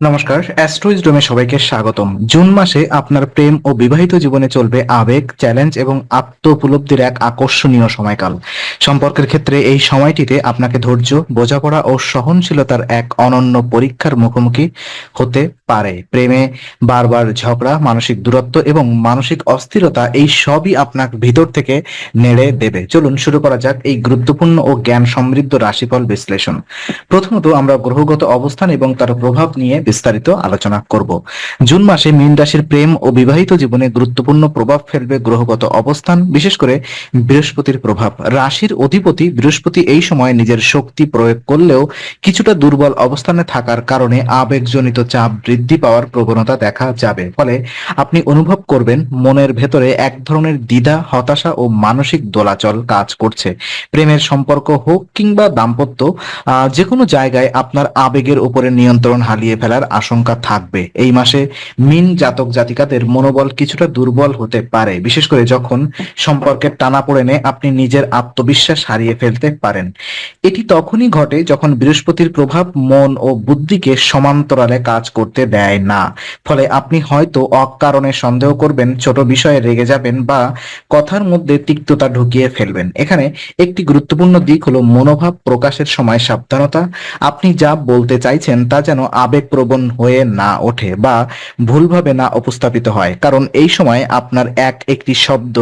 নমস্কার অ্যাস্ট্রোইজ ডোমে সবাইকে স্বাগতম। জুন মাসে আপনার প্রেম ও বিবাহিত জীবনে চলবে আবেগ চ্যালেঞ্জ এবং আত্ম উপলব্ধির এক আকর্ষণীয় সময়কাল। সম্পর্কের ক্ষেত্রে এই সময়টিতে আপনাকে ধৈর্য, বোঝাপড়া ও সহনশীলতার এক অনন্য পরীক্ষার মুখোমুখি হতে পারে। প্রেমে বারবার ঝগড়া, মানসিক দূরত্ব এবং মানসিক অস্থিরতা এই সবই আপনার ভিতর থেকে নেড়ে দেবে। চলুন শুরু করা যাক এই গুরুত্বপূর্ণ ও জ্ঞান সমৃদ্ধ রাশিফল বিশ্লেষণ। প্রথমত আমরা গ্রহগত অবস্থান এবং তার প্রভাব নিয়ে বিস্তারিত আলোচনা করব। জুন মাসে মীন রাশির প্রেম ও বিবাহিত জীবনে গুরুত্বপূর্ণ প্রভাব ফেলবে গ্রহগত অবস্থান, বিশেষ করে বৃহস্পতির প্রভাব। রাশির অধিপতি বৃহস্পতি এই সময় নিজের শক্তি প্রয়োগ করলেও কিছুটা দুর্বল অবস্থানে থাকার কারণে আবেগজনিত চাপ বৃদ্ধি পাওয়ার প্রবণতা দেখা যাবে। ফলে আপনি অনুভব করবেন মনের ভেতরে এক ধরনের দ্বিধা, হতাশা ও মানসিক দোলাচল কাজ করছে। প্রেমের সম্পর্ক হোক কিংবা দাম্পত্য যে কোনো জায়গায় আপনার আবেগের উপরে নিয়ন্ত্রণ হারিয়ে ফেলার আশঙ্কা থাকবে। এই মাসে মিন জাতক জাতিকাদের মনোবল কিছুটা দুর্বল হতে পারে, বিশেষ করে যখন সম্পর্কের টানাপোড়েনে আপনি নিজের আত্মবিশ্বাস হারিয়ে ফেলতে পারেন। এটি তখনই ঘটে যখন বৃহস্পতির প্রভাব মন ও বুদ্ধিকে সমান্তরালে কাজ করতে দেয় না। ফলে আপনি হয়তো অকারণে সন্দেহ করবেন, ছোট বিষয়ে রেগে যাবেন বা কথার মধ্যে তিক্ততা ঢুকিয়ে ফেলবেন। এখানে একটি গুরুত্বপূর্ণ দিক হলো মনোভাব প্রকাশের সময় সাবধানতা। আপনি যা বলতে চাইছেন তা যেন আবেগপ্রবণ হয়ে না ওঠে বা ভুলভাবে না উপস্থাপিত হয়, কারণ এই সময় আপনার এক একটি শব্দ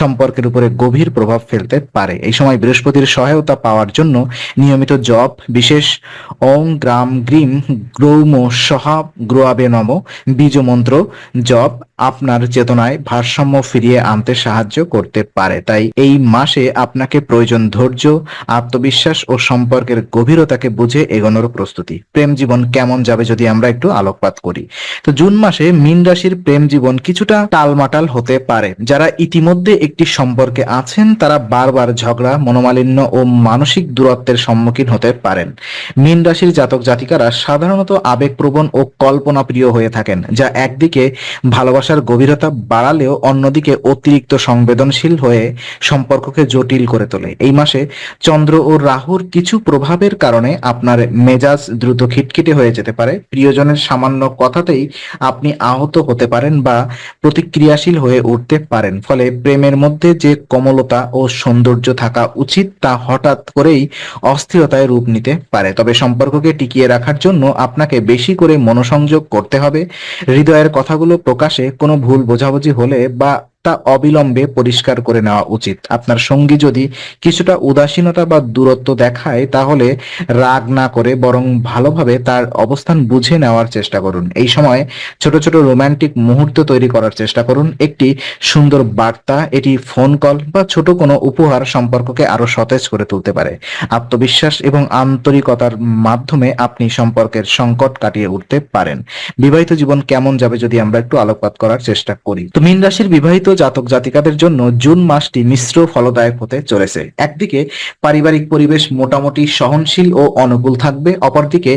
সম্পর্কের উপরে গভীর প্রভাব ফেলতে পারে। এই সময় বৃহস্পতির সহায়তা পাওয়ার জন্য নিয়মিত জপ, বিশেষ ওং গ্রাম গ্রিম গ্রৌম সহা গ্রোয়াবে নম বীজ মন্ত্র জপ আপনার চেতনায় ভারসাম্য ফিরিয়ে আনতে সাহায্য করতে পারে। তাই এই মাসে আপনাকে প্রয়োজন ধৈর্য, আত্মবিশ্বাস ও সম্পর্কের গভীরতাকে বুঝে এগোনোর প্রস্তুতি। প্রেম জীবন কেমন যাবে যদি আমরা একটু আলোকপাত করি? তো জুন মাসে মীন রাশির প্রেম জীবন কিছুটা টালমাটাল হতে পারে। যারা ইতিমধ্যে একটি সম্পর্কে আছেন, তারা বারবার ঝগড়া, মনোমালিন্য ও মানসিক দূরত্বের সম্মুখীন হতে পারেন। মীন রাশির জাতক জাতিকারা সাধারণত আবেগপ্রবণ ও কল্পনাপ্রিয় হয়ে থাকেন, যা একদিকে ভালোবাসার গভীরতা বাড়ালেও অন্যদিকে অতিরিক্ত সংবেদনশীল হয়ে সম্পর্ককে জটিল করে তোলে। এই মাসে চন্দ্র ও রাহুর কিছু প্রভাবের কারণে আপনার মেজাজ দ্রুত খিটখিটে হয়ে যেতে পারে। প্রিয়জনের সামান্য কথাতেই আপনি আহত হতে পারেন বা প্রতিক্রিয়াশীল হয়ে উঠতে পারেন। ফলে প্রেমের মধ্যে যে কমলতা ও সৌন্দর্য থাকা উচিত তা হঠাৎ করেই অস্থিরতায় রূপ নিতে পারে। তবে সম্পর্ককে টিকিয়ে রাখার জন্য আপনাকে বেশি করে মনোসংযোগ করতে হবে। হৃদয়ের কথাগুলো প্রকাশে কোনো ভুল বোঝাবুঝি হলে বা তা অবিলম্বে পরিষ্কার করে নেওয়া উচিত। আপনার সঙ্গী যদি কিছুটা উদাসীনতা বা দূরত্ব দেখায়, তাহলে রাগ না করে বরং ভালোভাবে তার অবস্থান বুঝে নেওয়ার চেষ্টা করুন। এই সময় ছোট ছোট রোমান্টিক মুহূর্ত তৈরি করার চেষ্টা করুন। একটি সুন্দর বার্তা, এটি ফোন কল বা ছোট কোনো উপহার সম্পর্ককে আরও সতেজ করে তুলতে পারে। আত্মবিশ্বাস এবং আন্তরিকতার মাধ্যমে আপনি সম্পর্কের সংকট কাটিয়ে উঠতে পারেন। বিবাহিত জীবন কেমন যাবে যদি আমরা একটু আলোকপাত করার চেষ্টা করি। তো মীন রাশির বিবাহিত জাতক জাতিকাদের জন্য জুন মাসটি মিশ্র ফলদায়ক হতে চলেছে। একদিকে পারিবারিক পরিবেশ মোটামুটি সহনশীল ও অনুকূল থাকবে, অপরদিকে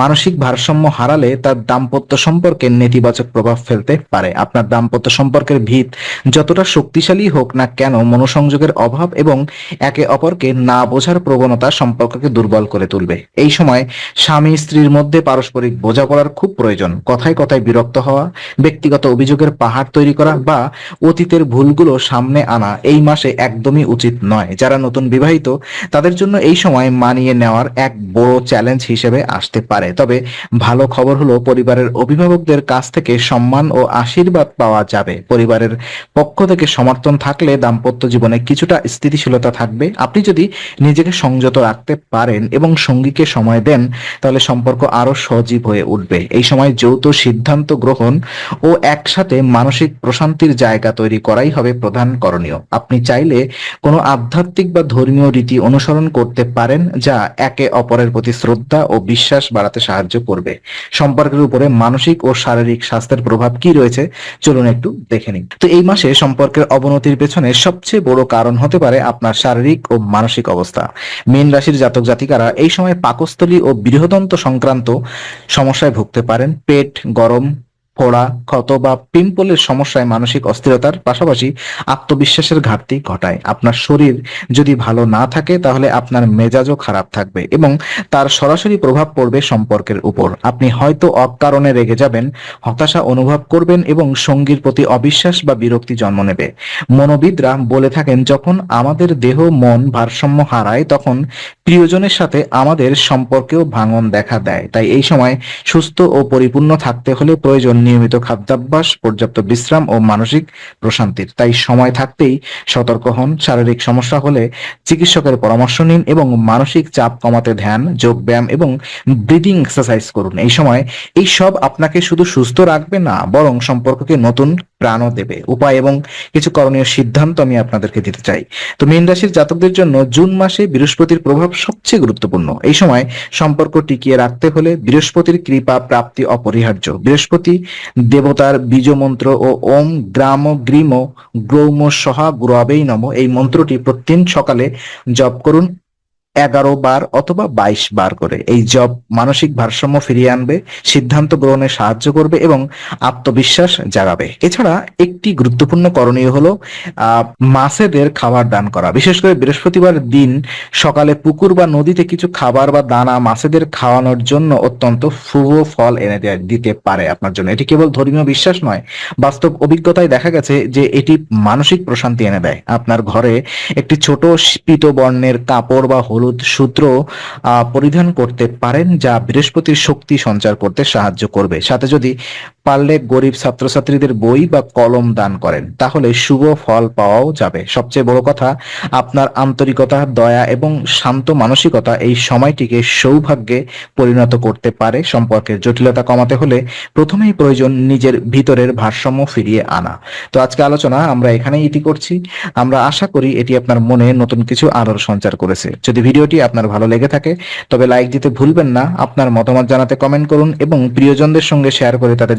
মানসিক ভারসাম্য হারালে তার দাম্পত্য সম্পর্কে নেতিবাচক প্রভাব ফেলতে পারে। আপনার দাম্পত্য সম্পর্কের ভিত যতটা শক্তিশালী হোক না কেন মনোসংযোগের অভাব এবং একে অপরকে না বোঝার প্রবণতা সম্পর্ককে দুর্বল করে তুলবে। এই সময় স্বামী স্ত্রীর মধ্যে পারস্পরিক বোঝাপড়ার খুব প্রয়োজন। কথায় কথায় বিরক্ত হওয়া, ব্যক্তিগত অভিযোগের পাহাড় তৈরি করা বা অতীতের ভুলগুলো সামনে আনা এই মাসে একদমই উচিত নয়। যারা নতুন বিবাহিত, তাদের জন্য এই সময় মানিয়ে নেওয়ার এক বড় চ্যালেঞ্জ হিসেবে আসতে পারে। তবে ভালো খবর হলো, পরিবারের অভিভাবকদের কাছ থেকে সম্মান ও আশীর্বাদ পাওয়া যাবে। পরিবারের পক্ষ থেকে সমর্থন থাকলে দাম্পত্য জীবনে কিছুটা স্থিতিশীলতা থাকবে। আপনি যদি নিজেকে সংযত রাখতে পারেন এবং সঙ্গীকে সময় দেন, তাহলে সম্পর্ক আরও সজীব হয়ে উঠবে। এই সময় যৌথ সিদ্ধান্ত গ্রহণ ও একসাথে মানসিক প্রশান্তির জায়গা তৈরি করাই হবে প্রধান করণীয়। আপনি চাইলে কোনো আধ্যাত্মিক বা ধর্মীয় রীতি অনুসরণ করতে পারেন যা একে অপরের প্রতি শ্রদ্ধা ও বিশ্বাস বাড়াতে সাহায্য করবে। সম্পর্কের উপরে মানসিক ও শারীরিক স্বাস্থ্যের প্রভাব কি রয়েছে? চলুন একটু দেখে নিন তো এই মাসে সম্পর্কের অবনতির পেছনে সবচেয়ে বড় কারণ হতে পারে আপনার শারীরিক ও মানসিক অবস্থা। মীন রাশির জাতক জাতিকারা এই সময় পাকস্থলী ও বৃহদন্ত সংক্রান্ত সমস্যায় ভুগতে পারেন। পেট গরম ফোড়া, ক্ষত বা পিম্পলের সমস্যায় মানসিক অস্থিরতার পাশাপাশি আত্মবিশ্বাসের ঘাটতি ঘটায়। আপনার শরীর যদি ভালো না থাকে, তাহলে আপনার মেজাজও খারাপ থাকবে এবং তার সরাসরি প্রভাব পড়বে সম্পর্কের উপর। আপনি হয়তো অকারণে রেগে যাবেন, হতাশা অনুভব করবেন এবং সঙ্গীর প্রতি অবিশ্বাস বা বিরক্তি জন্ম নেবে। মনোবিদরা বলে থাকেন, যখন আমাদের দেহ, মন ভারসাম্য হারায়, তখন প্রিয়জনের সাথে আমাদের সম্পর্কেও ভাঙন দেখা দেয়। তাই এই সময় সুস্থ ও পরিপূর্ণ থাকতে হলে প্রয়োজন নিয়মিত খাদ্যাভ্যাস, পর্যাপ্ত বিশ্রাম ও মানসিক প্রশান্তির। তাই সময় থাকতেই সতর্ক হন, শারীরিক সমস্যা হলে চিকিৎসকের পরামর্শ নিন এবং মানসিক চাপ কমাতে ধ্যান, যোগ ব্যায়াম এবং ব্রিদিং এক্সারসাইজ করুন। এই সময় এই সব আপনাকে শুধু সুস্থ রাখবে না, বরং সম্পর্ককে নতুন প্রাণও দেবে। উপায় এবং কিছু করণীয় সিদ্ধান্ত আমি আপনাদেরকে দিতে চাই। তো মীন রাশির জাতকদের জন্য জুন মাসে বৃহস্পতির প্রভাব সবচেয়ে গুরুত্বপূর্ণ। এই সময় সম্পর্ক টিকিয়ে রাখতে হলে বৃহস্পতির কৃপা, প্রাপ্তি অপরিহার্য। বৃহস্পতি দেবতার বীজ মন্ত্র ও ওম গ্রাম গ্রীম গ্রৌম সহা গুরাবেই নম। এই মন্ত্রটি প্রতিদিন সকালে জপ করুন। এগারো বার অথবা বাইশ বার করে। এই জব মানসিক ভারসাম্য ফিরিয়ে আনবে, সিদ্ধান্ত গ্রহণে সাহায্য করবে এবং আত্মবিশ্বাস জাগাবে। এছাড়া একটি গুরুত্বপূর্ণ করণীয় হলো মাছেদের খাবার দান করা। বিশেষ করে বৃহস্পতিবার দিন সকালে পুকুর বা নদীতে কিছু খাবার বা দানা মাছেদের খাওয়ানোর জন্য অত্যন্ত শুভ ফল এনে দিতে পারে আপনার জন্য। এটি কেবল ধর্মীয় বিশ্বাস নয়, বাস্তব অভিজ্ঞতায় দেখা গেছে যে এটি মানসিক প্রশান্তি এনে দেয়। আপনার ঘরে একটি ছোট স্ফীত বর্ণের কাপড় বা হলুদ সূত্র আহ, পরিধান করতে পারেন যা বৃহস্পতির শক্তি সঞ্চার করতে সাহায্য করবে। সাথে যদি পারলে গরিব ছাত্রছাত্রীদের বই বা কলম দান করেন। তাহলে শুভ ফল পাওয়াও যাবে। সবচেয়ে বড় কথা, আপনার আন্তরিকতা, দয়া এবং শান্ত মানসিকতা এই সময়টিকে সৌভাগ্যে পরিণত করতে পারে। সম্পর্কের জটিলতা কমাতে হলে প্রথমেই প্রয়োজন নিজের ভিতরের ভারসাম্য ফিরিয়ে আনা। তো আজকে আলোচনা, আমরা এখানেই ইতি করছি। আমরা আশা করি এটি আপনার মনে নতুন কিছু আলোর সঞ্চার করেছে। যদি ভিডিওটি আপনার ভালো লেগে থাকে, তবে লাইক দিতে ভুলবেন না। আপনার মতামত জানাতে কমেন্ট করুন এবং প্রিয়জনদের সঙ্গে শেয়ার করে তাদের